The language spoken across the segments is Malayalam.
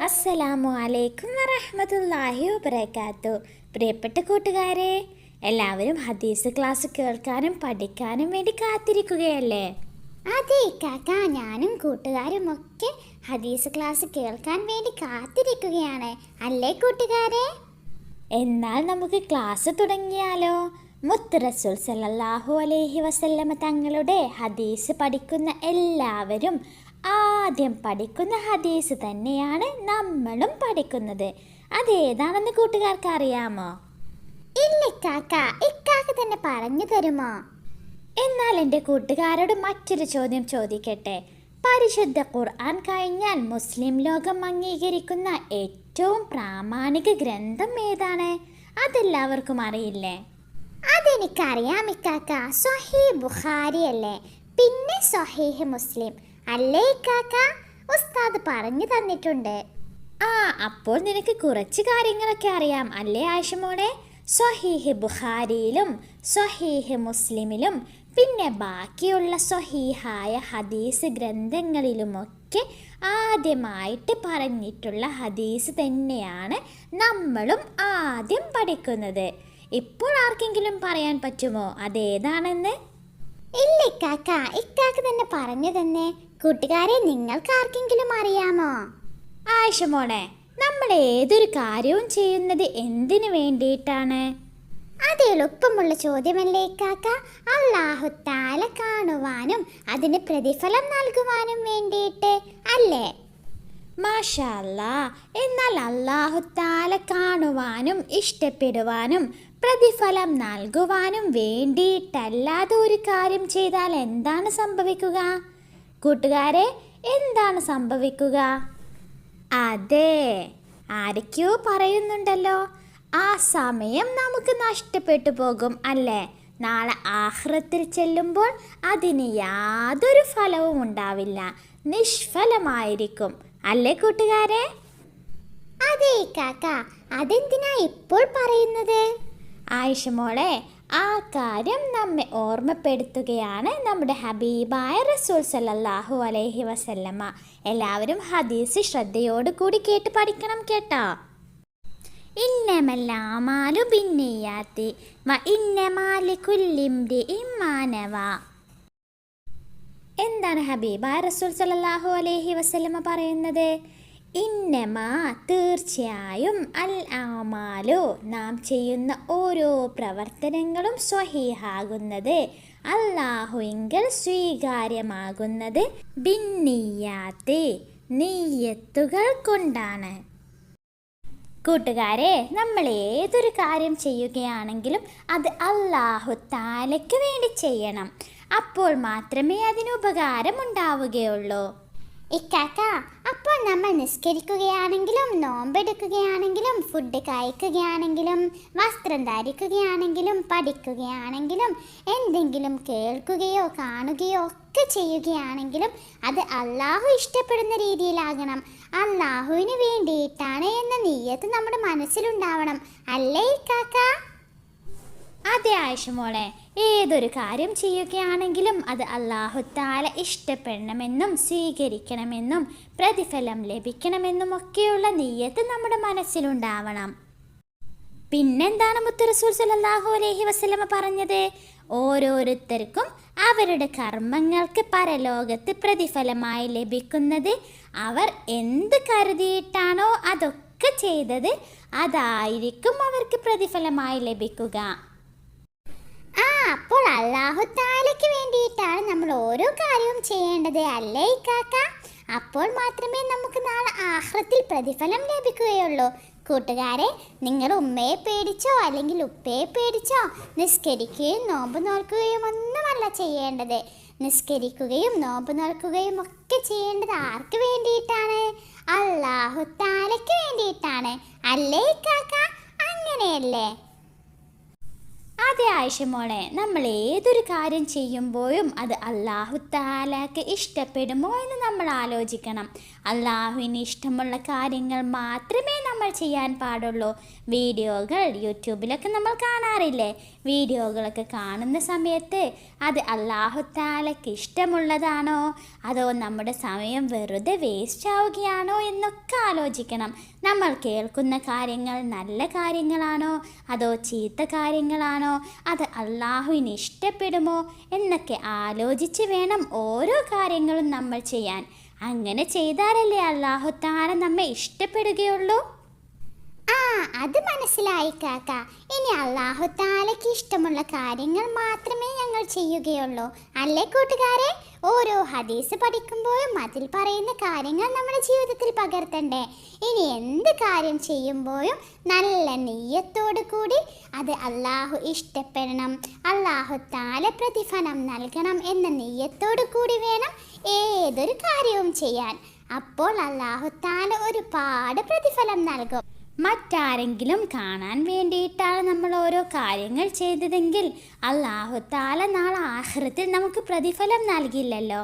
അസ്സലാമു അലൈക്കും വറഹമത്തല്ലാഹി വബർക്കാത്തു പ്രിയപ്പെട്ട കൂട്ടുകാരെ എല്ലാവരും ഹദീസ് ക്ലാസ് കേൾക്കാനും പഠിക്കാനും വേണ്ടി കാത്തിരിക്കുകയല്ലേ? അതെ കാക്ക. ഞാനും കൂട്ടുകാരും ഒക്കെ ഹദീസ് ക്ലാസ് കേൾക്കാൻ വേണ്ടി കാത്തിരിക്കുകയാണ്. അല്ലേ കൂട്ടുകാരെ? എന്നാൽ നമുക്ക് ക്ലാസ് തുടങ്ങിയാലോ? മുത്ത് റസൂൽ സല്ലല്ലാഹു അലൈഹി വസല്ലമ തങ്ങളുടെ ഹദീസ് പഠിക്കുന്ന എല്ലാവരും ആദ്യം പഠിക്കുന്ന ഹദീസ് തന്നെയാണ് നമ്മളും പഠിക്കുന്നത്. അതേതാണെന്ന് കൂട്ടുകാർക്ക് അറിയാമോ? ഇല്ല കാക്ക. ഇക്കാക്ക തന്നെ പറഞ്ഞു തരുമോ? എന്നാൽ എന്റെ കൂട്ടുകാരോട് മറ്റൊരു ചോദ്യം ചോദിക്കട്ടെ? പരിശുദ്ധ ഖുർആൻ കഴിഞ്ഞാൽ മുസ്ലിം ലോകം അംഗീകരിക്കുന്ന ഏറ്റവും പ്രാമാണിക ഗ്രന്ഥം ഏതാണ്? അതെല്ലാവർക്കും അറിയില്ലേ? അതെനിക്കറിയാം ഇക്കാക്ക. സൊഹീ ബുഖാരി അല്ലേ? പിന്നെ സൊഹീഹ് മുസ്ലിം. അല്ലേ ഇക്കാക്ക? ഉസ്താദ് പറഞ്ഞു തന്നിട്ടുണ്ട്. ആ അപ്പോൾ നിനക്ക് കുറച്ച് കാര്യങ്ങളൊക്കെ അറിയാം അല്ലേ ആയിഷമോളെ? സൊഹീഹ് ബുഖാരിയിലും സൊഹീഹ് മുസ്ലിമിലും പിന്നെ ബാക്കിയുള്ള സ്വഹീഹായ ഹദീസ് ഗ്രന്ഥങ്ങളിലുമൊക്കെ ആദ്യമായിട്ട് പറഞ്ഞിട്ടുള്ള ഹദീസ് തന്നെയാണ് നമ്മളും ആദ്യം പഠിക്കുന്നത്. ഇപ്പോൾ ആർക്കെങ്കിലും പറയാൻ പറ്റുമോ? അതേതാണെന്ന്? ഇല്ല ഇക്കാക്ക. ഇക്കാക്ക തന്നെ പറഞ്ഞു തന്നെ കൂട്ടുകാരെ നിങ്ങൾക്ക് ആർക്കെങ്കിലും അറിയാമോ? ആയിഷമോളെ നമ്മൾ ഏതൊരു കാര്യവും ചെയ്യുന്നത് എന്തിനു വേണ്ടിയിട്ടാണ്? അത് എളുപ്പമുള്ള ചോദ്യമല്ലേ കാക്ക? അള്ളാഹു താല കാണുവാനും അതിന് പ്രതിഫലം നൽകുവാനും വേണ്ടിയിട്ട് അല്ലേ? മാഷാ അല്ലാ എന്നാൽ അള്ളാഹുത്താല കാണുവാനും ഇഷ്ടപ്പെടുവാനും പ്രതിഫലം നൽകുവാനും വേണ്ടിയിട്ടല്ലാതെ ഒരു കാര്യം ചെയ്താൽ എന്താണ് സംഭവിക്കുക? കൂട്ടുകാരെ എന്താണ് സംഭവിക്കുക? അതെ ആരൊക്കെയോ പറയുന്നുണ്ടല്ലോ. ആ സമയം നമുക്ക് നഷ്ടപ്പെട്ടു പോകും അല്ലേ? നാളെ ആഹ്റത്തിൽ ചെല്ലുമ്പോൾ അതിന് യാതൊരു ഫലവും ഉണ്ടാവില്ല. നിഷ്ഫലമായിരിക്കും. അല്ലേ കൂട്ടുകാരെ? അതെ കാക്ക. അതെന്തിനാ ഇപ്പോൾ പറയുന്നത്? ആയിഷ മോളെ ആ കാര്യം നമ്മെ ഓർമ്മപ്പെടുത്തുകയാണ് നമ്മുടെ ഹബീബായ റസൂൽ സല്ലാഹു അലൈഹി വസല്ലമ്മ എല്ലാവരും ഹദീസ് ശ്രദ്ധയോട് കൂടി കേട്ട് പഠിക്കണം കേട്ടോ. ഇന്നമല്ലാമാലു ഭിന്നിയാത്തി വ ഇന്നമാലി കുല്ലിംരി ഇമ്മാനവ. എന്താണ് ഹബീബ റസൂൽ സല്ലല്ലാഹു അലൈഹി വസ്ലമ പറയുന്നത്? ഇന്നമാ തീർച്ചയായും അൽ ആമാലു. നാം ചെയ്യുന്ന ഓരോ പ്രവർത്തനങ്ങളും സ്വഹീഹാകുന്നത്. അള്ളാഹുവിങ്കൽ സ്വീകാര്യമാകുന്നത് ബിന്നിയാത്തെ നെയ്യത്തുകൾ കൊണ്ടാണ്. കൂട്ടുകാരെ നമ്മൾ ഏതൊരു കാര്യം ചെയ്യുകയാണെങ്കിലും അത് അള്ളാഹു താലയ്ക്ക് വേണ്ടി ചെയ്യണം. അപ്പോൾ മാത്രമേ അതിന് ഉപകാരം ഉണ്ടാവുകയുള്ളൂ. ഇക്കാക്ക അപ്പോൾ നമ്മൾ നിസ്കരിക്കുകയാണെങ്കിലും നോമ്പെടുക്കുകയാണെങ്കിലും ഫുഡ് കഴിക്കുകയാണെങ്കിലും വസ്ത്രം ധരിക്കുകയാണെങ്കിലും പഠിക്കുകയാണെങ്കിലും എന്തെങ്കിലും കേൾക്കുകയോ കാണുകയോ ഒക്കെ ചെയ്യുകയാണെങ്കിലും അത് അള്ളാഹു ഇഷ്ടപ്പെടുന്ന രീതിയിലാകണം. അള്ളാഹുവിന് വേണ്ടിയിട്ടാണ് എന്ന നീയത്ത് നമ്മുടെ മനസ്സിലുണ്ടാവണം. അല്ലേ ഇക്കാക്ക അതെ ആയിഷമോളെ ഏതൊരു കാര്യം ചെയ്യുകയാണെങ്കിലും അത് അള്ളാഹുത്താല ഇഷ്ടപ്പെടണമെന്നും സ്വീകരിക്കണമെന്നും പ്രതിഫലം ലഭിക്കണമെന്നും ഒക്കെയുള്ള നെയ്യത്ത് നമ്മുടെ മനസ്സിലുണ്ടാവണം. പിന്നെന്താണ് മുത്ത് റസൂൽ അലഹി വസ്ലമ പറഞ്ഞത്? ഓരോരുത്തർക്കും അവരുടെ കർമ്മങ്ങൾക്ക് പരലോകത്ത് പ്രതിഫലമായി ലഭിക്കുന്നത് അവർ എന്ത് കരുതിയിട്ടാണോ അതൊക്കെ ചെയ്തത് അതായിരിക്കും അവർക്ക് പ്രതിഫലമായി ലഭിക്കുക. അപ്പോൾ അള്ളാഹു താലയ്ക്ക് വേണ്ടിയിട്ടാണ് നമ്മൾ ഓരോ കാര്യവും ചെയ്യേണ്ടത് അല്ലേ ഇക്കാക്ക അപ്പോൾ മാത്രമേ നമുക്ക് നാളെ ആഹ്ലത്തിൽ പ്രതിഫലം ലഭിക്കുകയുള്ളൂ. കൂട്ടുകാരെ നിങ്ങൾ ഉമ്മയെ പേടിച്ചോ അല്ലെങ്കിൽ ഉപ്പയെ പേടിച്ചോ നിസ്കരിക്കുകയും നോമ്പ് നോൽക്കുകയും ഒന്നുമല്ല ചെയ്യേണ്ടത്. നിസ്കരിക്കുകയും നോമ്പ് നോൽക്കുകയും ഒക്കെ ചെയ്യേണ്ടത് ആർക്ക് വേണ്ടിയിട്ടാണ്? അള്ളാഹു താലയ്ക്ക് വേണ്ടിയിട്ടാണ്. അല്ലേ ഇക്കാക്ക അങ്ങനെയല്ലേ? അതെ ആയിഷമോളെ നമ്മൾ ഏതൊരു കാര്യം ചെയ്യുമ്പോഴും അത് അള്ളാഹു താലാക്ക് ഇഷ്ടപ്പെടുമോ എന്ന് നമ്മൾ ആലോചിക്കണം. അള്ളാഹുവിന് ഇഷ്ടമുള്ള കാര്യങ്ങൾ മാത്രമേ നമ്മൾ ചെയ്യാൻ പാടുള്ളൂ. വീഡിയോകൾ യൂട്യൂബിലൊക്കെ നമ്മൾ കാണാറില്ലേ? വീഡിയോകളൊക്കെ കാണുന്ന സമയത്ത് അത് അള്ളാഹുത്താലയ്ക്ക് ഇഷ്ടമുള്ളതാണോ? അതോ നമ്മുടെ സമയം വെറുതെ വേസ്റ്റ് ആവുകയാണോ എന്നൊക്കെ ആലോചിക്കണം. നമ്മൾ കേൾക്കുന്ന കാര്യങ്ങൾ നല്ല കാര്യങ്ങളാണോ? അതോ ചീത്ത കാര്യങ്ങളാണോ? അത് അള്ളാഹുവിന് ഇഷ്ടപ്പെടുമോ? എന്നൊക്കെ ആലോചിച്ച് വേണം ഓരോ കാര്യങ്ങളും നമ്മൾ ചെയ്യാൻ. അങ്ങനെ ചെയ്താലല്ലേ അള്ളാഹുത്താല നമ്മെ ഇഷ്ടപ്പെടുകയുള്ളൂ? ആ അത് മനസ്സിലായി കാക്ക. ഇനി അള്ളാഹു താലയ്ക്ക് ഇഷ്ടമുള്ള കാര്യങ്ങൾ മാത്രമേ ഞങ്ങൾ ചെയ്യുകയുള്ളൂ. അല്ലേ കൂട്ടുകാരെ? ഓരോ ഹദീസ് പഠിക്കുമ്പോഴും അതിൽ പറയുന്ന കാര്യങ്ങൾ നമ്മുടെ ജീവിതത്തിൽ പകർത്തണ്ടേ. ഇനി എന്ത് കാര്യം ചെയ്യുമ്പോഴും നല്ല നെയ്യത്തോടു കൂടി അത് അള്ളാഹു ഇഷ്ടപ്പെടണം. അള്ളാഹു താല പ്രതിഫലം നൽകണം എന്ന നെയ്യത്തോടു കൂടി വേണം ഏതൊരു കാര്യവും ചെയ്യാൻ. അപ്പോൾ അള്ളാഹു താല ഒരുപാട് പ്രതിഫലം നൽകും. മറ്റാരെങ്കിലും കാണാൻ വേണ്ടിയിട്ടാണ് നമ്മൾ ഓരോ കാര്യങ്ങൾ ചെയ്തതെങ്കിൽ അള്ളാഹു താല നാളെ ആഹ്രത്തിൽ നമുക്ക് പ്രതിഫലം നൽകില്ലല്ലോ.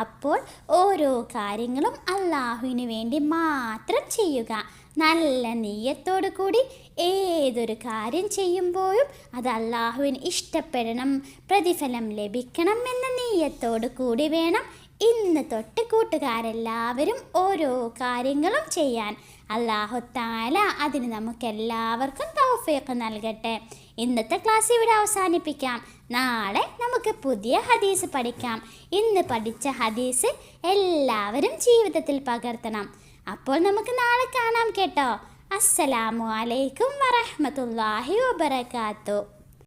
അപ്പോൾ ഓരോ കാര്യങ്ങളും അള്ളാഹുവിന് വേണ്ടി മാത്രം ചെയ്യുക. നല്ല നെയ്യത്തോടു കൂടി ഏതൊരു കാര്യം ചെയ്യുമ്പോഴും അത് അള്ളാഹുവിന് ഇഷ്ടപ്പെടണം പ്രതിഫലം ലഭിക്കണം എന്ന നെയ്യത്തോടു കൂടി വേണം ഇന്ന് തൊട്ട് കൂട്ടുകാരെല്ലാവരും ഓരോ കാര്യങ്ങളും ചെയ്യാൻ അള്ളാഹു താല അതിന് നമുക്കെല്ലാവർക്കും തൗഫീഖ് നൽകട്ടെ. ഇന്നത്തെ ക്ലാസ് ഇവിടെ അവസാനിപ്പിക്കാം. നാളെ നമുക്ക് പുതിയ ഹദീസ് പഠിക്കാം. ഇന്ന് പഠിച്ച ഹദീസ് എല്ലാവരും ജീവിതത്തിൽ പകർത്തണം. അപ്പോൾ നമുക്ക് നാളെ കാണാം കേട്ടോ. അസ്സലാമു അലൈക്കും വറഹ്മത്തുള്ളാഹി വബറകാതുഹു